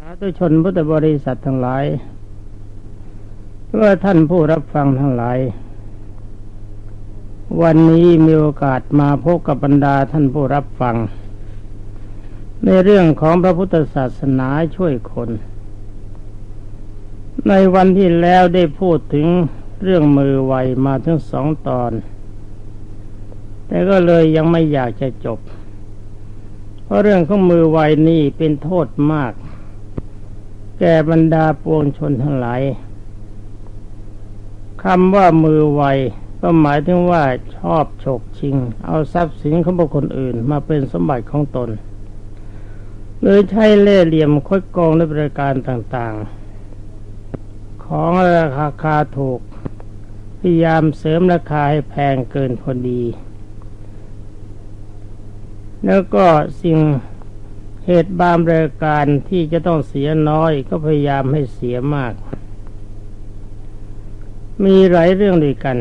สาธุชนพุทธบริษัททั้งหลายเพื่อท่านผู้รับฟังทั้งหลาย วันนี้มีโอกาสมาพบกับบรรดาท่านผู้รับฟัง ในเรื่องของพระพุทธศาสนาช่วยคน ในวันที่แล้วได้พูดถึงเรื่องมือไวมาถึงสองตอน แต่ก็เลยยังไม่อยากจะจบ เพราะเรื่องของมือไวนี่เป็นโทษมาก แก่บรรดาปวงชนทั้งหลายคำว่ามือไวก็หมายถึงว่าชอบฉกชิง เอาทรัพย์สินของบุคคลอื่น มาเป็นสมบัติของตนหรือใช้เล่ห์เหลี่ยมคดโกงในบริการต่างๆ ของราคาคาถูก พยายามเสริมราคาให้แพงเกินพอดี แล้วก็สิ่ง เหตุบางรายการที่จะต้องเสียน้อยก็พยายามให้เสียมาก มีหลายเรื่องด้วยกัน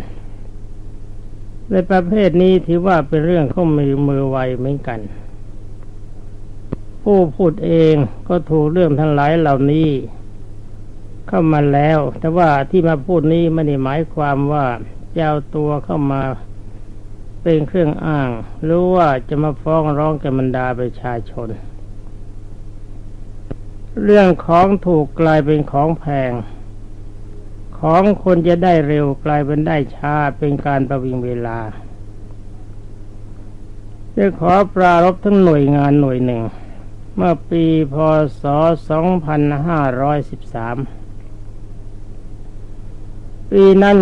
ในประเภทนี้ถือว่าเป็นเรื่องข้อมือมือไวเหมือนกัน ผู้พูดเองก็ถูกเรื่องทั้งหลายเหล่านี้ เข้ามาแล้ว แต่ว่าที่มาพูดนี้ไม่ได้หมายความว่าจะเอาตัวเข้ามาเป็นเครื่องอ้าง หรือว่าจะมาฟ้องร้องกับบรรดาประชาชน เรื่องของถูกกลายเป็นของแพง ของคนจะได้เร็วกลายเป็นได้ช้าเป็นการประวิงเวลาจะขอปรารบทั้งหน่วยงานหน่วยหนึ่ง เมื่อปีพศ 2513 ปีนั้น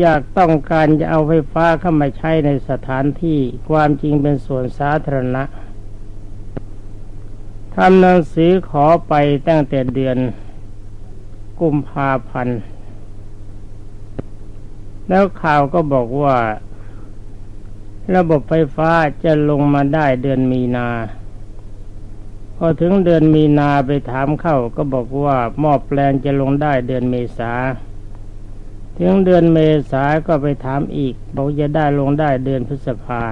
อยากต้องการจะเอาไฟฟ้าเข้ามาใช้ในสถานที่ความจริงเป็นส่วนสาธารณะ ทำหนังสือขอไปตั้งแต่เดือน กุมภาพันธ์ แล้วข่าวก็บอกว่า ระบบไฟฟ้าจะลงมาได้เดือนมีนา พอถึงเดือนมีนาไปถามเข้าก็บอกว่าหม้อแปลงจะลงได้เดือนเมษา ถึงเดือนเมษาก็ไปถามอีก บอกจะได้ลงได้เดือนพฤษภา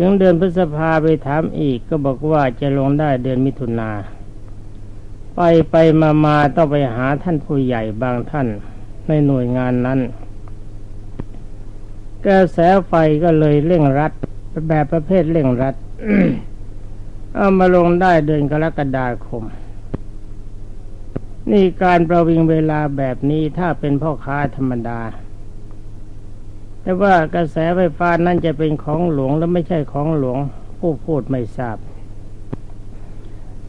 ถึงเดือนพฤษภาไปถามอีกก็บอกว่าจะลงได้เดือนมิถุนาไปไปมามาต้องไปหาท่านผู้ใหญ่บางท่านในหน่วยงานนั้นกระแสไฟก็เลยเร่งรัดแบบประเภทเร่งรัดเอามาลงได้เดือนกรกฎาคม นี่การประวิงเวลาแบบนี้ถ้าเป็นพ่อค้าธรรมดา แต่ว่ากระแสไฟฟ้านั่นจะเป็นของหลวงและไม่ใช่ของหลวง ผู้พูดไม่ทราบ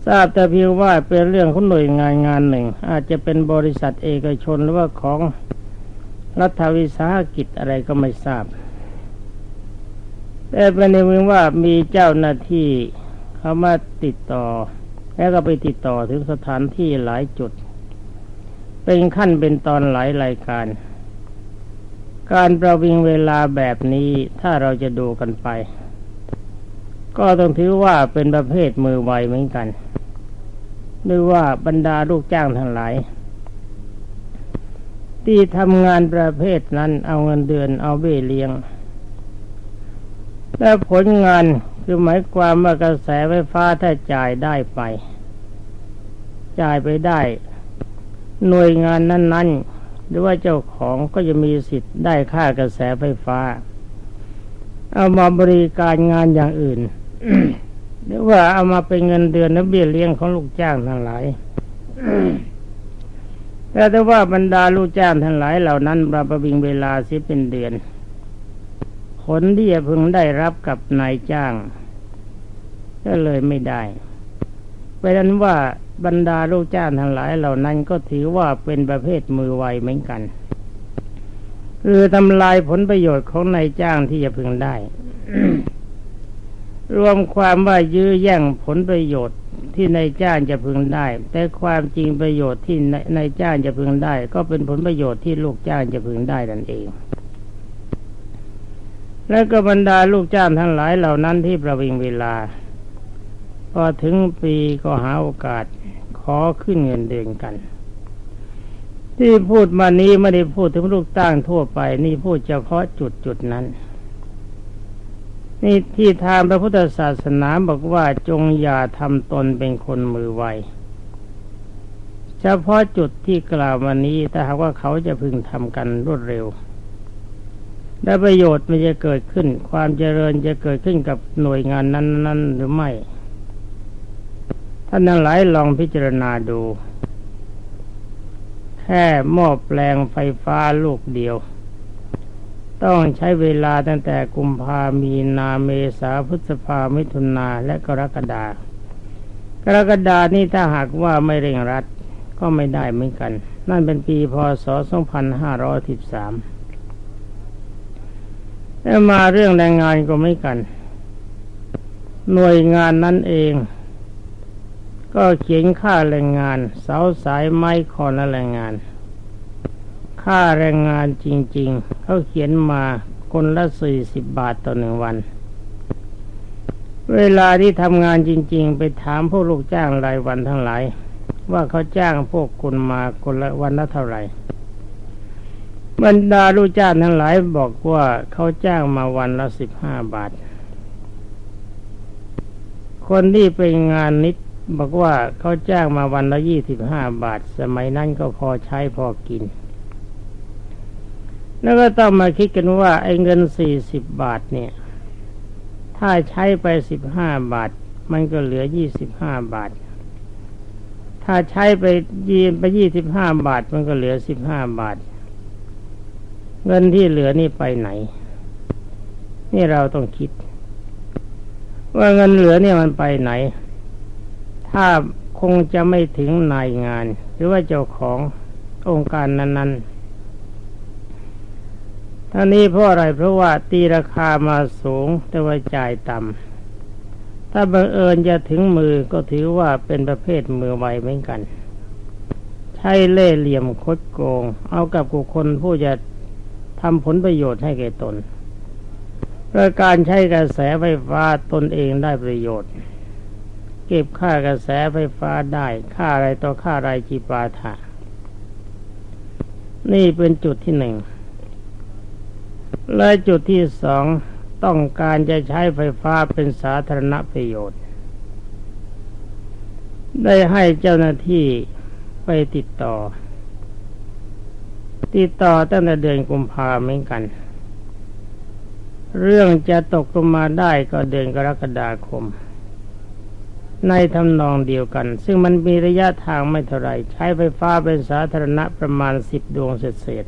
ทราบแต่เพียงว่าเป็นเรื่องของหน่วยงานงานหนึ่ง อาจจะเป็นบริษัทเอกชนหรือว่าของรัฐวิสาหกิจอะไรก็ไม่ทราบ แต่เป็นในเมืองว่ามีเจ้าหน้าที่เขามาติดต่อ แล้วก็ไปติดต่อถึงสถานที่หลายจุด เป็นขั้นเป็นตอนหลายรายการ การประวิงเวลาแบบนี้ถ้าเราจะดูกันไป ก็ต้องถือว่าเป็นประเภทมือไวเหมือนกันด้วยว่าบรรดาลูกจ้างทั้งหลาย ที่ทำงานประเภทนั้นเอาเงินเดือนเอาเบี้ยเลี้ยง และผลงานคือหมายความว่ากระแสไฟฟ้าถ้าจ่ายได้ไป จ่ายไปได้ หน่วยงานนั้นๆ หรือว่าเจ้าของก็จะมีสิทธิ์ได้ค่ากระแสไฟฟ้า เอามาบริการงานอย่างอื่น หรือว่าเอามาเป็นเงินเดือนและเบี้ยเลี้ยงของลูกจ้างทั้งหลายแต่ถ้าว่าบรรดาลูกจ้างทั้งหลายเหล่านั้นมาประวิงเวลาสิเป็นเดือน ผลที่จะพึงได้รับกับนายจ้าง ก็เลยไม่ได้ เพราะนั้นว่าบรรดาลูกจ้างทั้งหลายเหล่านั้นก็ถือว่าเป็นประเภทมือไวเหมือนกัน คือทำลายผลประโยชน์ของนายจ้างที่จะพึงได้ รวมความว่ายื้อแย่งผลประโยชน์ที่นายจ้างจะพึงได้ แต่ความจริงประโยชน์ที่นายจ้างจะพึงได้ ก็เป็นผลประโยชน์ที่ลูกจ้างจะพึงได้นั่นเอง และก็บรรดาลูกจ้างทั้งหลายเหล่านั้นที่ประวิงเวลา พอถึงปีก็หาโอกาสขอขึ้นเงินเดือนกัน ที่พูดมานี้ไม่ได้พูดถึงลูกตั้งทั่วไป นี่พูดเฉพาะจุดจุดนั้น นี่ที่ทางพระพุทธศาสนาบอกว่าจงอย่าทำตนเป็นคนมือไวเฉพาะจุดที่กล่าวมานี้แต่หากว่าเขาจะพึงทำกันรวดเร็วและประโยชน์มันจะเกิดขึ้น ความเจริญจะเกิดขึ้นกับหน่วยงานนั้น ๆ หรือไม่ ท่านทั้งหลายลองพิจารณาดู แค่หม้อแปลงไฟฟ้าลูกเดียว ต้องใช้เวลาตั้งแต่กุมภามีนาเมษาพฤษภามิถุนาและกรกฎากรกฎานี่ถ้าหากว่าไม่เร่งรัดก็ไม่ได้เหมือนกัน นั่นเป็นปีพศ 2513แล้วมาเรื่องแรงงานก็ไม่กัน หน่วยงานนั่นเอง ก็เขียนค่าแรงงาน เสาสายไม้คอนและแรงงาน ค่าแรงงานจริง ๆ เขาเขียนมาคนละสี่สิบบาทต่อหนึ่งวัน เวลาที่ทำงานจริง ๆ ไปถามพวกลูกจ้างรายวันทั้งหลาย ว่าเขาจ้างพวกคุณมาคนละวันละเท่าไหร่บรรดาลูกจ้างทั้งหลายบอกว่าเขาจ้างมาวันละสิบห้าบาท คนที่เป็นงานนิด บอกว่าเขาจ้างมาวันละยี่สิบห้าบาท สมัยนั้นก็พอใช้พอกิน แล้วก็ต้องมาคิดกันว่า ไอ้เงินสี่สิบบาทเนี่ย ถ้าใช้ไปสิบห้าบาท มันก็เหลือยี่สิบห้าบาท ถ้าใช้ไปยีไปยี่สิบห้าบาท มันก็เหลือสิบห้าบาท เงินที่เหลือนี่ไปไหน นี่เราต้องคิด ว่าเงินเหลือเนี่ยมันไปไหน ถ้าคงจะไม่ถึงนายงาน หรือว่าเจ้าขององค์การนั้นๆท่านี้เพราะอะไรเพราะว่าตีราคามาสูงแต่ว่าจ่ายต่ำถ้าบังเอิญจะถึงมือก็ถือว่าเป็นประเภทมือไวเหมือนกัน ใช้เล่เหลี่ยมคดโกง เอากับบุคคลผู้จะทำผลประโยชน์ให้แก่ตนโดยการใช้กระแสไฟฟ้าตนเองได้ประโยชน์ เก็บค่ากระแสไฟฟ้าได้ ค่าอะไรต่อค่าไรจีปาถะนี่เป็นจุดที่หนึ่ง และจุดที่สองต้องการจะใช้ไฟฟ้าเป็นสาธารณประโยชน์ ได้ให้เจ้าหน้าที่ไปติดต่อ ติดต่อตั้งแต่เดือนกุมภาเหมือนกัน เรื่องจะตกลงมาได้ก็เดือนกรกฎาคม ในทำนองเดียวกัน ซึ่งมันมีระยะทางไม่เท่าไรใช้ไฟฟ้าเป็นสาธารณะประมาณสิบดวงเศษ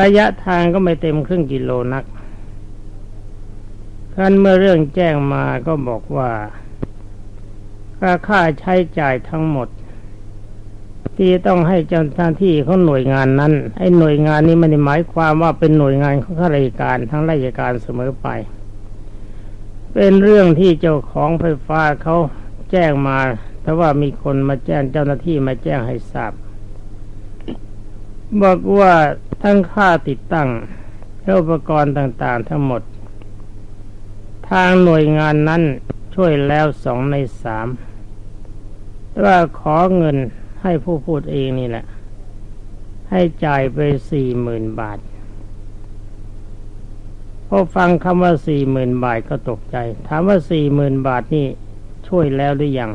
ระยะทางก็ไม่เต็มครึ่งกิโลนักคันเมื่อเรื่องแจ้งมาก็บอกว่าค่าใช้จ่ายทั้งหมด ที่ต้องให้เจ้าหน้าที่ของหน่วยงานนั้นไอ้หน่วยงานนี้ไม่ได้หมายความว่าเป็นหน่วยงานของข้าราชการทั้งราชการเสมอไป เป็นเรื่องที่เจ้าของไฟฟ้าเขาแจ้งมาแต่ว่ามีคนมาแจ้งเจ้าหน้าที่มาแจ้งให้ทราบบอกว่าทั้งค่าติดตั้งอุปกรณ์ต่างๆ ทั้งหมด ทางหน่วยงานนั้นช่วยแล้วสองในสามว่าขอเงินให้ผู้พูดเองนี่แหละ ให้จ่ายไปสี่หมื่นบาท พอฟังคำว่าสี่หมื่นบาทก็ตกใจ ถามว่าสี่หมื่นบาทนี่ช่วยแล้วหรือยัง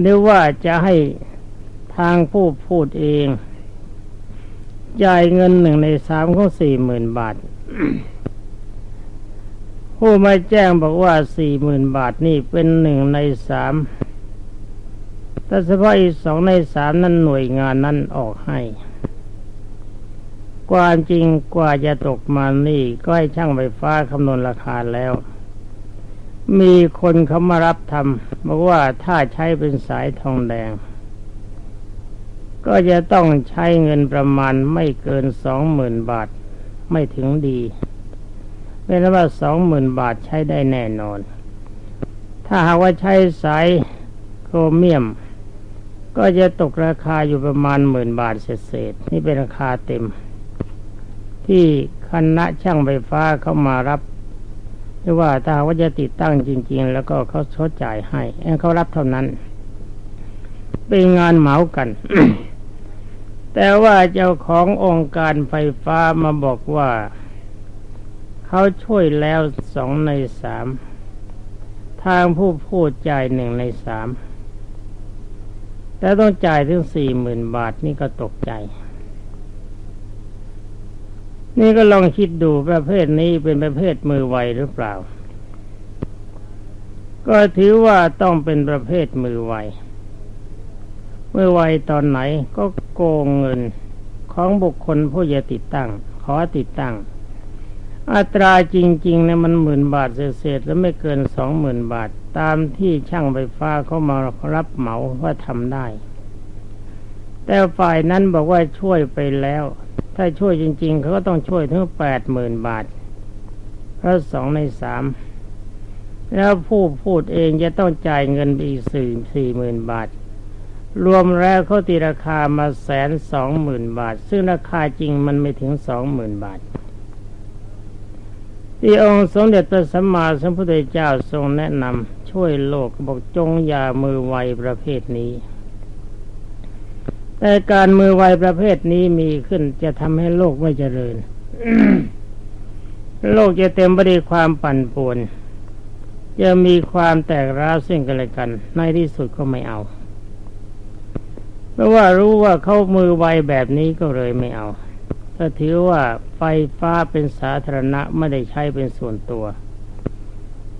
หรือว่าจะให้ทางผู้พูดเองจ่ายเงินหนึ่งในสามของสี่หมื่นบาท ผู้มาแจ้งบอกว่าสี่หมื่นบาทนี่เป็นหนึ่งในสามแต่เฉพาะอีกสองในสามนั้นหน่วยงานนั้นออกให้ ความจริงกว่าจะตกมานี่ ก็ให้ช่างไฟฟ้าคำนวณราคาแล้ว มีคนเขามารับทำบอกว่าถ้าใช้เป็นสายทองแดง ก็จะต้องใช้เงินประมาณไม่เกินสองหมื่นบาทไม่ถึงดีเป็นว่าสองหมื่นบาทใช้ได้แน่นอน ถ้าหากว่าใช้สายโครเมียม ก็จะตกราคาอยู่ประมาณหมื่นบาทเศษๆนี่เป็นราคาเต็ม ที่คณะช่างไฟฟ้าเข้ามารับหรือว่าถ้าว่าจะติดตั้งจริง ๆ แล้วก็เขาชดจ่ายให้เขารับเท่านั้น เป็นงานเหมากัน แต่ว่าเจ้าขององค์การไฟฟ้ามาบอกว่าเขาช่วยแล้วสองในสามทางผู้พูดจ่ายหนึ่งในสามแต่ต้องจ่ายถึงสี่หมื่นบาทนี่ก็ตกใจ นี่ก็ลองคิดดูประเภทนี้เป็นประเภทมือไวหรือเปล่า ก็ถือว่าต้องเป็นประเภทมือไวมือไวตอนไหนก็โกงเงินของบุคคลผู้จะติดตั้ง ขอติดตั้ง อัตราจริงๆเนี่ยมันหมื่นบาทเศษๆแล้วไม่เกินสองหมื่นบาท ตามที่ช่างไฟฟ้าเขามารับเหมาว่าทำได้ แต่ฝ่ายนั้นบอกว่าช่วยไปแล้ว ถ้าช่วยจริง ๆเขาก็ต้องช่วยถึงแปดหมื่นบาทเพราะสองในสามแล้วผู้พูดเองจะต้องจ่ายเงินอีกสี่สี่หมื่นบาท รวมแล้วเขาตีราคามาแสนสองหมื่นบาท ซึ่งราคาจริงมันไม่ถึงสองหมื่นบาท ที่องค์สมเด็จพระสัมมาสัมพุทธเจ้าทรงแนะนำช่วยโลกบอกจงอย่ามือไวประเภทนี้ แต่การมือไวประเภทนี้มีขึ้นจะทำให้โลกไม่เจริญ โลกจะเต็มไปด้วยความปั่นป่วน จะมีความแตกร้าวซึ่งกันและกัน ในที่สุดก็ไม่เอา เพราะว่ารู้ว่าเขามือไวแบบนี้ก็เลยไม่เอาถ้าถือว่าไฟฟ้าเป็นสาธารณะไม่ได้ใช้เป็นส่วนตัว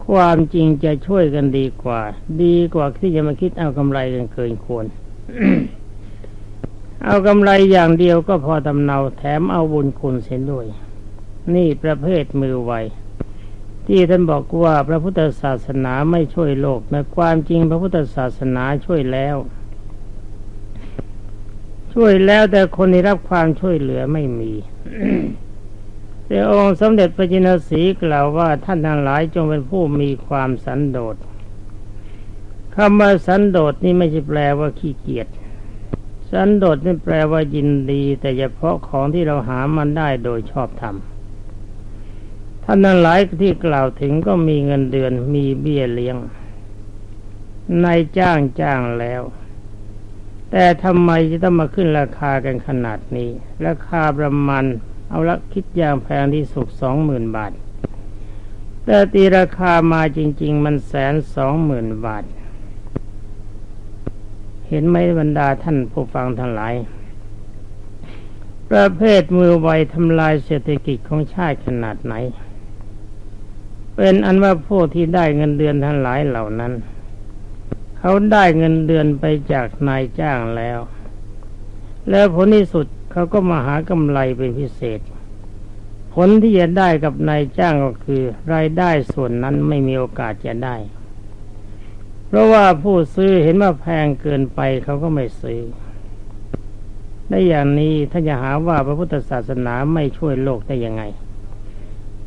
ความจริงจะช่วยกันดีกว่า ดีกว่าที่จะมาคิดเอากำไรกันเกินควร เอากำไรอย่างเดียวก็พอตำเนาแถมเอาบุญคุณเสียด้วย นี่ประเภทมือไวที่ท่านบอกว่าพระพุทธศาสนาไม่ช่วยโลกนะความจริงพระพุทธศาสนาช่วยแล้ว ช่วยแล้วแต่คนที่รับความช่วยเหลือไม่มีแต่องค์สมเด็จพระจินสีกล่าวว่าท่านทั้งหลายจงเป็นผู้มีความสันโดษคำว่าสันโดษนี่ไม่ใช่แปลว่าขี้เกียจ สันโดษนี่แปลว่ายินดี แต่เฉพาะของที่เราหามันได้โดยชอบธรรมท่านนั้นหลายที่กล่าวถึงก็มีเงินเดือนมีเบี้ยเลี้ยงนายจ้างจ้างแล้ว แต่ทำไมจะต้องมาขึ้นราคากันขนาดนี้ ราคาประมาณเอาละคิดอย่างแพงที่สุดสองหมื่นบาท แต่ตีราคามาจริง ๆ มันแสนสองหมื่นบาท เห็นไหมบรรดาท่านผู้ฟังทั้งหลาย ประเภทมือไวทำลายเศรษฐกิจของชาติขนาดไหน เป็นอันว่าพวกที่ได้เงินเดือนทั้งหลายเหล่านั้น เขาได้เงินเดือนไปจากนายจ้างแล้ว แล้วผลที่สุดเขาก็มาหากำไรเป็นพิเศษ ผลที่จะได้กับนายจ้างก็คือ รายได้ส่วนนั้นไม่มีโอกาสจะได้ เพราะว่าผู้ซื้อเห็นว่าแพงเกินไปเขาก็ไม่ซื้อได้อย่างนี้ถ้าจะหาว่าพระพุทธศาสนาไม่ช่วยโลกได้ยังไง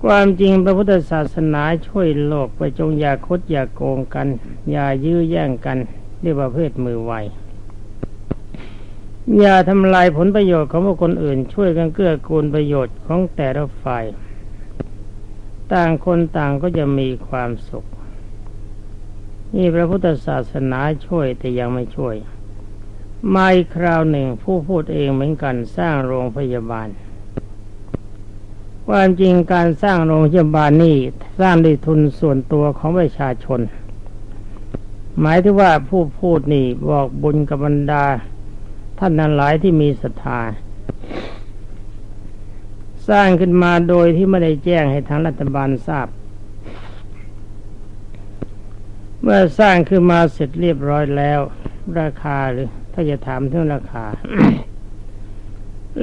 ความจริงพระพุทธศาสนาช่วยโลกไปจงอย่าคดอย่าโกงกัน อย่ายื้อแย่งกันด้วยประเภทมือไวอย่าทำลายผลประโยชน์ของบุคคลอื่น ช่วยกันเกื้อกูลประโยชน์ของแต่ละฝ่าย ต่างคนต่างก็จะมีความสุข นี่พระพุทธศาสนาช่วยแต่ยังไม่ช่วย มาอีกคราวหนึ่งผู้พูดเองเหมือนกันสร้างโรงพยาบาล ความจริงการสร้างโรงพยาบาลนี่สร้างด้วยทุนส่วนตัวของประชาชน หมายถึงว่าผู้พูดนี่บอกบุญกับบรรดา ท่านนั้นหลายที่มีศรัทธาสร้างขึ้นมาโดยที่ไม่ได้แจ้งให้ทางรัฐบาลทราบ เมื่อสร้างขึ้นมาเสร็จเรียบร้อยแล้ว ราคาหรือถ้าจะถามเรื่องราคา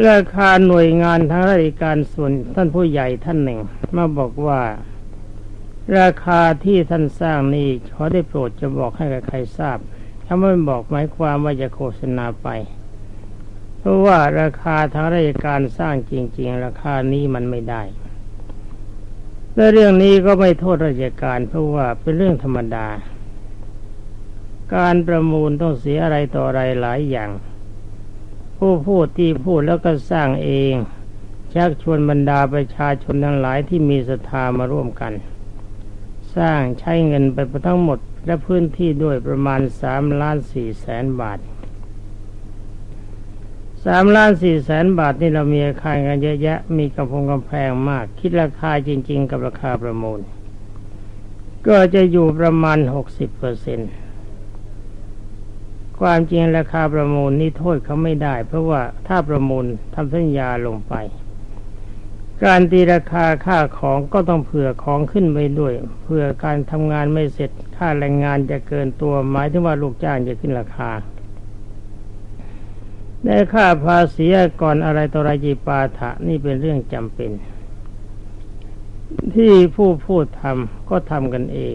ราคาหน่วยงานทางราชการส่วนท่านผู้ใหญ่ท่านหนึ่ง มาบอกว่า ราคาที่ท่านสร้างนี้ขอได้โปรดจะบอกให้กับใครทราบ ถ้าไม่บอกหมายความว่าจะโฆษณาไป เพราะว่าราคาทางราชการสร้างจริง ๆ ราคานี้มันไม่ได้ และเรื่องนี้ก็ไม่โทษราชการเพราะว่าเป็นเรื่องธรรมดา การประมูลต้องเสียอะไรต่ออะไรหลายอย่าง ผู้พูดที่พูดแล้วก็สร้างเอง ชักชวนบรรดาประชาชนทั้งหลายที่มีศรัทธามาร่วมกัน สร้างใช้เงินไปทั้งหมดและพื้นที่ด้วยประมาณสามล้านสี่แสนบาท สามล้านสี่แสนบาทนี่เรามีอาคารกันเยอะแยะ มีกำพงกำแพงมาก คิดราคาจริง ๆ กับราคาประมูล ก็จะอยู่ประมาณหกสิบเปอร์เซ็นต์ความจริงราคาประมูลนี่โทษเขาไม่ได้ เพราะว่าถ้าประมูลทำสัญญาลงไป การตีราคาค่าของก็ต้องเผื่อของขึ้นไปด้วยเผื่อการทำงานไม่เสร็จค่าแรงงานจะเกินตัวหมายถึงว่าลูกจ้างจะขึ้นราคา ได้ค่าภาษีก่อนอะไรต่ออะไรจีปาถะนี่เป็นเรื่องจำเป็น ที่ผู้พูดทำก็ทำกันเอง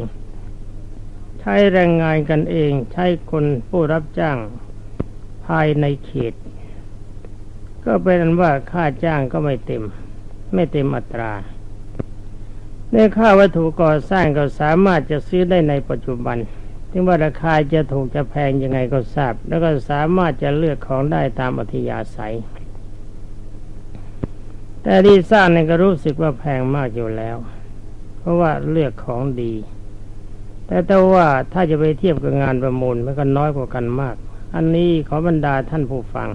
ใช้แรงงานกันเอง ใช้คนผู้รับจ้างภายในเขต ก็เป็นว่าค่าจ้างก็ไม่เต็ม ไม่เต็มอัตราในค่าวัตถุก่อสร้างก็สามารถจะซื้อได้ในปัจจุบัน ถึงว่าราคาจะถูกจะแพงยังไงก็ทราบ แล้วก็สามารถจะเลือกของได้ตามอัธยาศัย แต่ที่สร้างนี่ก็รู้สึกว่าแพงมากอยู่แล้ว เพราะว่าเลือกของดี แต่แต่ว่าถ้าจะไปเทียบกับงานประมูลมันก็น้อยกว่ากันมาก อันนี้ขอบรรดาท่านผู้ฟัง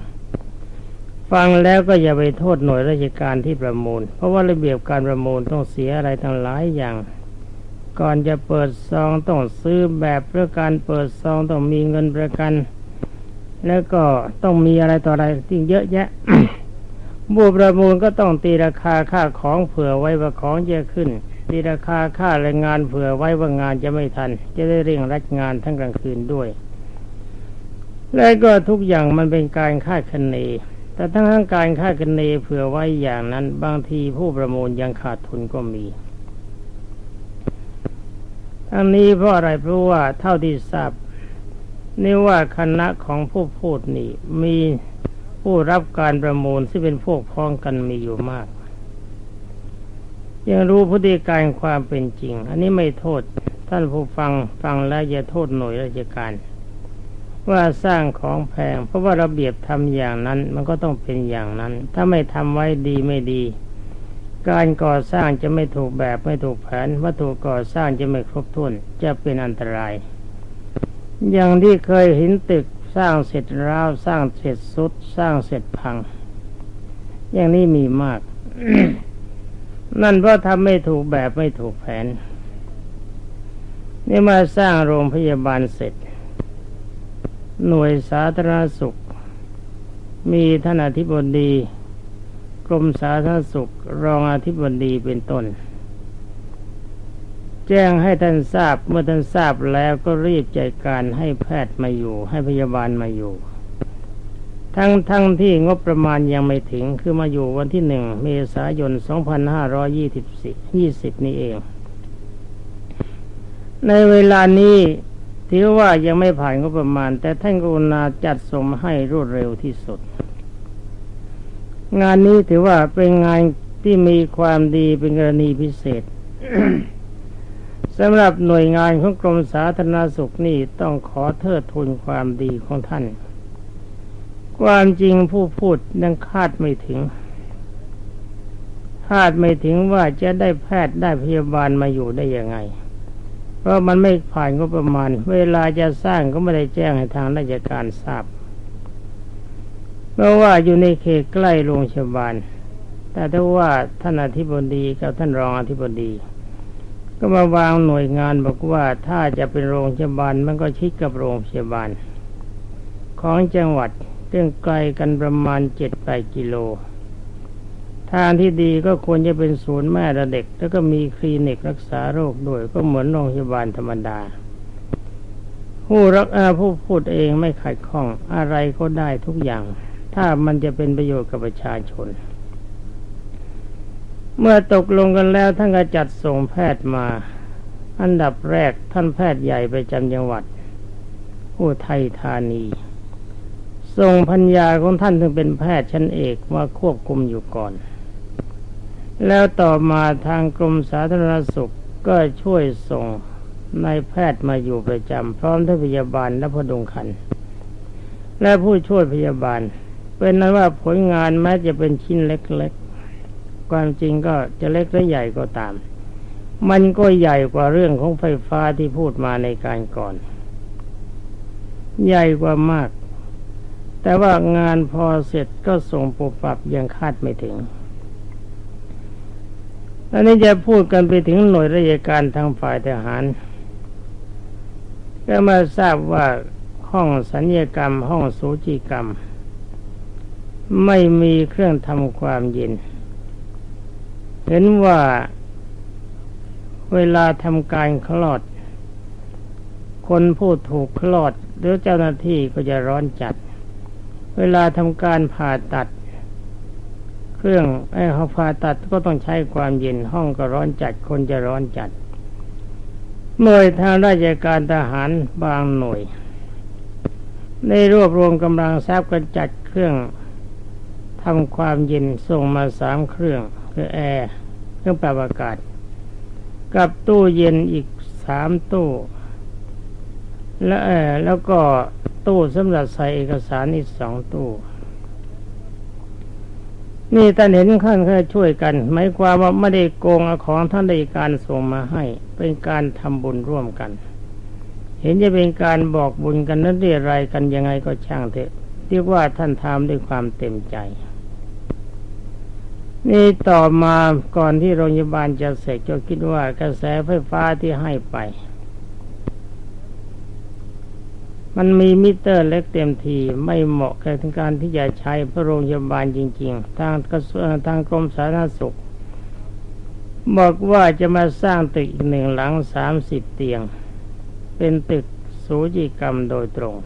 ฟังแล้วก็อย่าไปโทษหน่วยราชการที่ประมูล เพราะว่าระเบียบการประมูลต้องเสียอะไรทั้งหลายอย่าง ก่อนจะเปิดซองต้องซื้อแบบเพื่อการเปิดซองต้องมีเงินประกัน แล้วก็ต้องมีอะไรต่ออะไรที่เยอะแยะบูประมูลก็ต้องตีราคาค่าของเผื่อไว้ว่าของจะขึ้น ตีราคาค่าแรงงานเผื่อไว้ว่างานจะไม่ทัน จะได้เร่งรัดงานทั้งกลางคืนด้วย และก็ทุกอย่างมันเป็นการค่าคะเน แต่ทั้งทั้งการค่าคะเนเผื่อไว้อย่างนั้น บางทีผู้ประมูลยังขาดทุนก็มี ทั้งนี้เพราะอะไรเพราะว่าเท่าที่ทราบนี่ว่าคณะของผู้พูดนี่มีผู้รับการประมูลที่เป็นพวกพ้องกันมีอยู่มาก ยังรู้พฤติการความเป็นจริง อันนี้ไม่โทษท่านผู้ฟังฟังแล้วอย่าโทษหน่วยราชการ ว่าสร้างของแพง เพราะว่าระเบียบทำอย่างนั้น มันก็ต้องเป็นอย่างนั้น ถ้าไม่ทำไว้ดีไม่ดี การก่อสร้างจะไม่ถูกแบบไม่ถูกแผน วัตถุก่อสร้างจะไม่ครบถ้วนจะเป็นอันตราย อย่างที่เคยเห็นตึกสร้างเสร็จร้าวสร้างเสร็จสุดสร้างเสร็จพัง อย่างนี้มีมาก นั่นเพราะทำไม่ถูกแบบไม่ถูกแผน นี่มาสร้างโรงพยาบาลเสร็จ หน่วยสาธารณสุข มีท่านอธิบดี กรมสาธารณสุขรองอธิบดีเป็นต้น แจ้งให้ท่านทราบเมื่อท่านทราบแล้วก็รีบจัดการให้แพทย์มาอยู่ ให้พยาบาลมาอยู่ ทั้งทั้งที่งบประมาณยังไม่ถึงคือมาอยู่วันที่หนึ่งเมษายน 2520นี่เอง ในเวลานี้ถือว่ายังไม่ผ่านงบประมาณ แต่ท่านกรุณาจัดส่งให้รวดเร็วที่สุด งานนี้ถือว่าเป็นงานที่มีความดีเป็นกรณีพิเศษสำหรับหน่วยงานของกรมสาธารณสุขนี่ต้องขอเทิดทูนความดีของท่าน ความจริงผู้พูดยังคาดไม่ถึง คาดไม่ถึงว่าจะได้แพทย์ได้พยาบาลมาอยู่ได้ยังไง เพราะมันไม่ผ่านก็ประมาณ เวลาจะสร้างก็ไม่ได้แจ้งให้ทางราชการทราบ เพราะว่าอยู่ในเขตใกล้โรงพยาบาล แต่ถ้าว่าท่านอธิบดีกับท่านรองอธิบดี ก็มาวางหน่วยงานบอกว่าถ้าจะเป็นโรงพยาบาลมันก็ชิดกับโรงพยาบาล ของจังหวัดซึ่องไกลกันประมาณเจ็ดแปดกิโล ทางที่ดีก็ควรจะเป็นศูนย์แม่และเด็ก แล้วก็มีคลินิกรักษาโรคด้วยก็เหมือนโรงพยาบาลธรรมดา ผู้รักอาผู้พูดเองไม่ขัดข้องอะไรก็ได้ทุกอย่าง ถ้ามันจะเป็นประโยชน์กับประชาชน เมื่อตกลงกันแล้วท่านก็จัดส่งแพทย์มา อันดับแรกท่านแพทย์ใหญ่ประจำจังหวัดผู้ไทยธานีส่งพัญญาของท่านถึงเป็นแพทย์ชั้นเอกมาควบคุมอยู่ก่อน แล้วต่อมาทางกรมสาธารณสุขก็ช่วยส่งนายแพทย์มาอยู่ประจำพร้อมทั้งพยาบาลและพดุงคัน และผู้ช่วยพยาบาล เป็นนั้นว่าผลงานแม้จะเป็นชิ้นเล็กๆ ความจริงก็จะเล็กหรือใหญ่ก็ตาม มันก็ใหญ่กว่าเรื่องของไฟฟ้าที่พูดมาในการก่อน ใหญ่กว่ามาก แต่ว่างานพอเสร็จก็ส่งปุบปับยังคาดไม่ถึงอันนี้จะพูดกันไปถึงหน่วยราชการทางฝ่ายทหาร ก็มาทราบว่าห้องสัญญกรรม ห้องสูจิกรรม ไม่มีเครื่องทำความเย็น เห็นว่าเวลาทำการคลอด คนผู้ถูกคลอด หรือเจ้าหน้าที่ก็จะร้อนจัด เวลาทำการผ่าตัด เครื่องไอ้เขาผ่าตัดก็ต้องใช้ความเย็นห้องก็ร้อนจัด คนจะร้อนจัดหน่วยทางราชการทหารบางหน่วยได้รวบรวมกำลังทรัพย์กันจัดเครื่อง ทำความเย็นส่งมาสามเครื่องคือแอร์เครื่องปรับอากาศ กับตู้เย็นอีกสามตู้ และแอร์แล้วก็ตู้สำหรับใส่เอกสารอีกสองตู้นี่ท่านเห็นขั้นแค่ช่วยกันหมายความว่าไม่ได้โกงเอาของท่านใดการส่งมาให้ เป็นการทำบุญร่วมกัน เห็นจะเป็นการบอกบุญกันนั้นเรียอะไรกันยังไงก็ช่างเถอะเรียกว่าท่านทำด้วยความเต็มใจ นี่ต่อมาก่อนที่โรงพยาบาลจะเสร็จก็คิดว่ากระแสไฟฟ้าที่ให้ไป มันมีมิเตอร์เล็กเต็มทีไม่เหมาะกับการที่จะใช้พระโรงพยาบาลจริง ๆ ทางกระทรวงทางกรมสาธารณสุข บอกว่าจะมาสร้างตึกอีกหนึ่งหลังสามสิบเตียง เป็นตึกสูจิกรรมโดยตรง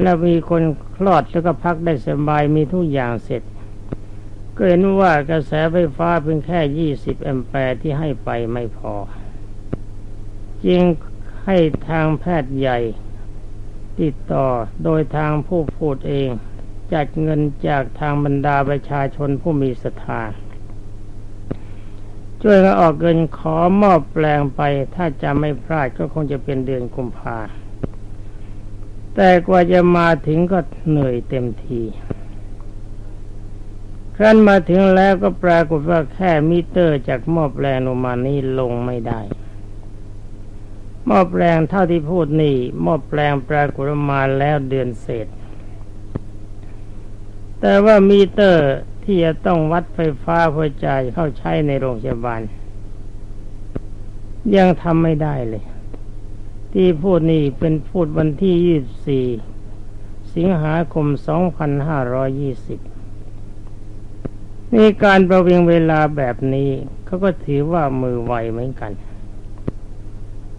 แล้วมีคนคลอดแล้วก็พักได้สบายมีทุกอย่างเสร็จ ก็เห็นว่ากระแสไฟฟ้าเพียงแค่ยี่สิบแอมแปร์ที่ให้ไปไม่พอจริงให้ทางแพทย์ใหญ่ ติดต่อโดยทางผู้พูดเอง จัดเงินจากทางบรรดาประชาชนผู้มีศรัทธาช่วยกันออกเงินขอมอบแปลงไป ถ้าจะไม่พลาดก็คงจะเป็นเดือนกุมภาแต่กว่าจะมาถึงก็เหนื่อยเต็มที ครั้นมาถึงแล้วก็ปรากฏว่าแค่มิเตอร์จากม้อแปลงลงมานี้ลงไม่ได้หม้อแปลงเท่าที่พูดนี่หม้อแปลงปรากฏมาแล้วเดือนเศษ แต่ว่ามีเตอร์ที่จะต้องวัดไฟฟ้าเพื่อจ่ายเข้าใช้ในโรงพยาบาล ยังทำไม่ได้เลย ที่พูดนี่เป็นพูดวันที่ 24 สิงหาคม 2520 นี่การประวิงเวลาแบบนี้เขาก็ถือว่ามือไวเหมือนกัน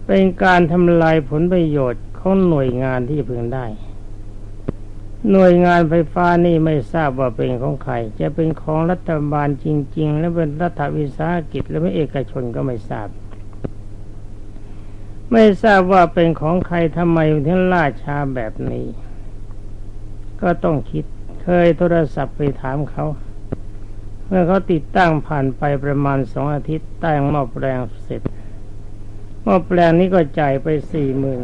เป็นการทำลายผลประโยชน์ของหน่วยงานที่พึงได้ หน่วยงานไฟฟ้านี่ไม่ทราบว่าเป็นของใคร จะเป็นของรัฐบาลจริง ๆ และเป็นรัฐวิสาหกิจและไม่เอกชนก็ไม่ทราบ ไม่ทราบว่าเป็นของใครทำไมถึงล่าช้าแบบนี้ ก็ต้องคิดเคยโทรศัพท์ไปถามเขา เมื่อเขาติดตั้งผ่านไปประมาณสองอาทิตย์ตั้งหม้อแปลงเสร็จหม้อแปลงนี้ก็จ่ายไปสี่หมื่น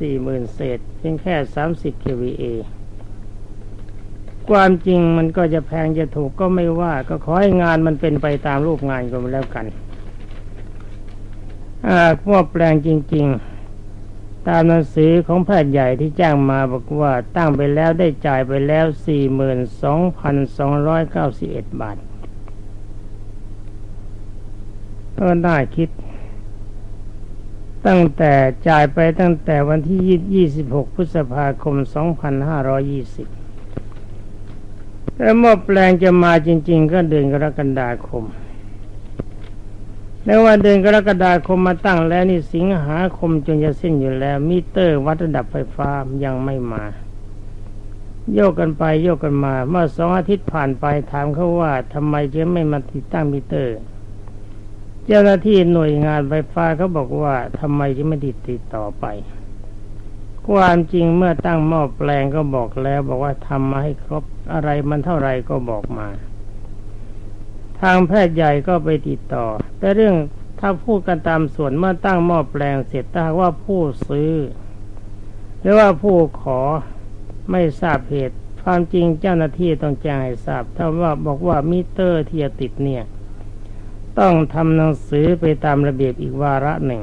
สี่หมื่นเศษเพียงแค่สามสิบ kVA ความจริงมันก็จะแพงจะถูกก็ไม่ว่า ก็ขอให้งานมันเป็นไปตามรูปงานก็แล้วกันหม้อแปลงจริง ๆ ตามหนังสือของแพทย์ใหญ่ที่แจ้งมาบอกว่าตั้งไปแล้วได้จ่ายไปแล้วสี่หมื่นสองพันสองร้อยเก้าสิบเอ็ดบาท ก็น่าคิด ตั้งแต่จ่ายไปตั้งแต่วันที่ 26 พฤษภาคม 2520 แล้วมอบแปลงจะมาจริง ๆ ก็เดือนกรกฎาคม แล้วว่าเดือนกรกฎาคมมาตั้งแล้วนี่สิงหาคมจนจะสิ้นอยู่แล้ว มิเตอร์วัดระดับไฟฟ้ายังไม่มาโยกกันไปโยกกันมา เมื่อสองอาทิตย์ผ่านไปถามเขาว่าทำไมจะไม่มาติดตั้งมิเตอร์ เจ้าหน้าที่หน่วยงานไฟฟ้าเขาบอกว่าทำไมจะไม่ติดติดต่อไป ความจริงเมื่อตั้งหม้อแปลงก็บอกแล้วบอกว่าทำมาให้ครบอะไรมันเท่าไรก็บอกมา ทางแพทย์ใหญ่ก็ไปติดต่อ แต่เรื่องถ้าพูดกันตามส่วนเมื่อตั้งหม้อแปลงเสร็จถ้าว่าผู้ซื้อ หรือว่าผู้ขอไม่ทราบเหตุความจริงเจ้าหน้าที่ต้องแจ้งให้ทราบถ้าว่าบอกว่ามิเตอร์ที่จะติดเนี่ย ต้องทำหนังสือไปตามระเบียบอีกวาระหนึ่ง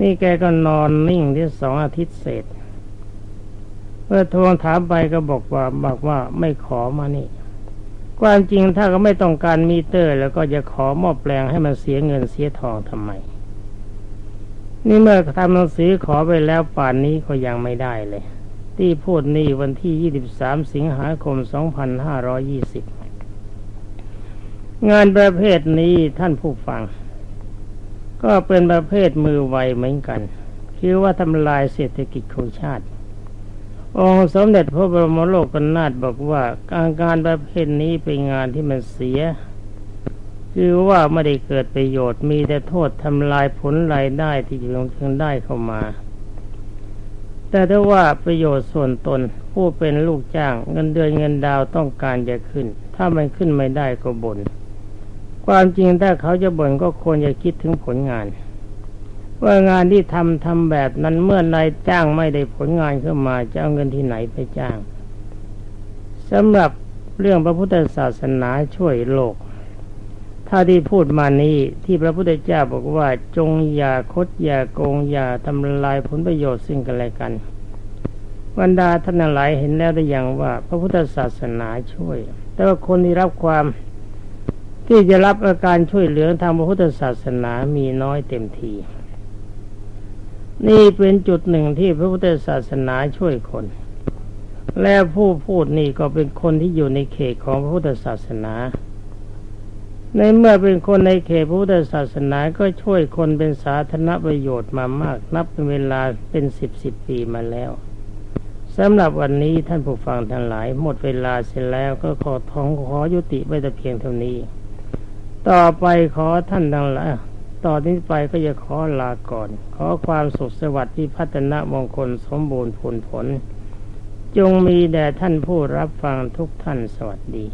นี่แกก็นอนนิ่งที่สองอาทิตย์เสร็จเมื่อทวงถามไปก็บอกว่าบอกว่าไม่ขอมานี่ ความจริงถ้าก็ไม่ต้องการมีเตอร์ แล้วก็จะขอมอบแปลงให้มันเสียเงินเสียทองทำไม นี่เมื่อทำหนังสือขอไปแล้วป่านนี้ก็ยังไม่ได้เลย ที่พูดนี่วันที่ 23 สิงหาคม 2520 งานประเภทนี้ท่านผู้ฟัง ก็เป็นประเภทมือไวเหมือนกัน คือว่าทำลายเศรษฐกิจของชาติ องค์สมเด็จพระบรมโลกนาถบอกว่าการการประเภทนี้เป็นงานที่มันเสีย คือว่าไม่ได้เกิดประโยชน์มีแต่โทษทำลายผลรายได้ที่จะเพิ่งได้เข้ามา แต่ถ้าว่าประโยชน์ส่วนตนผู้เป็นลูกจ้างเงินเดือนเงินดาวต้องการจะขึ้น ถ้ามันขึ้นไม่ได้ก็บน่น ความจริงถ้าเขาจะบ่นก็ควรจะคิดถึงผลงาน ว่างานที่ทำทำแบบนั้นเมื่อนายจ้างไม่ได้ผลงานขึ้นมาจะเอาเงินที่ไหนไปจ้างสำหรับเรื่องพระพุทธศาสนาช่วยโลก ถ้าที่พูดมานี้ที่พระพุทธเจ้าบอกว่าจงอย่าคดอย่าโกงอย่าทำลายผลประโยชน์ซึ่งกันและกันบรรดาท่านหลายเห็นแล้วได้อย่างว่า พระพุทธศาสนาช่วย แต่ว่าคนที่รับความ ที่จะรับอาการช่วยเหลือทางพระพุทธศาสนามีน้อยเต็มที นี่เป็นจุดหนึ่งที่พระพุทธศาสนาช่วยคน และผู้พูดนี่ก็เป็นคนที่อยู่ในเขตของพระพุทธศาสนา ในเมื่อเป็นคนในเขตพระพุทธศาสนาก็ช่วยคนเป็นสาธารณประโยชน์มามาก นับเป็นเวลาเป็นสิบสิบปีมาแล้วสำหรับวันนี้ท่านผู้ฟังทั้งหลายหมดเวลาเสร็จแล้วก็ขอท้องขอยุติไว้แต่เพียงเท่านี้ ต่อไปขอท่านทั้งหลายต่อนนี้ไปก็จะขอลาก่อน ขอความสุขสวัสดิ์ที่พัฒนามงคลสมบูรณ์ผลผล จงมีแด่ท่านผู้รับฟังทุกท่านสวัสดี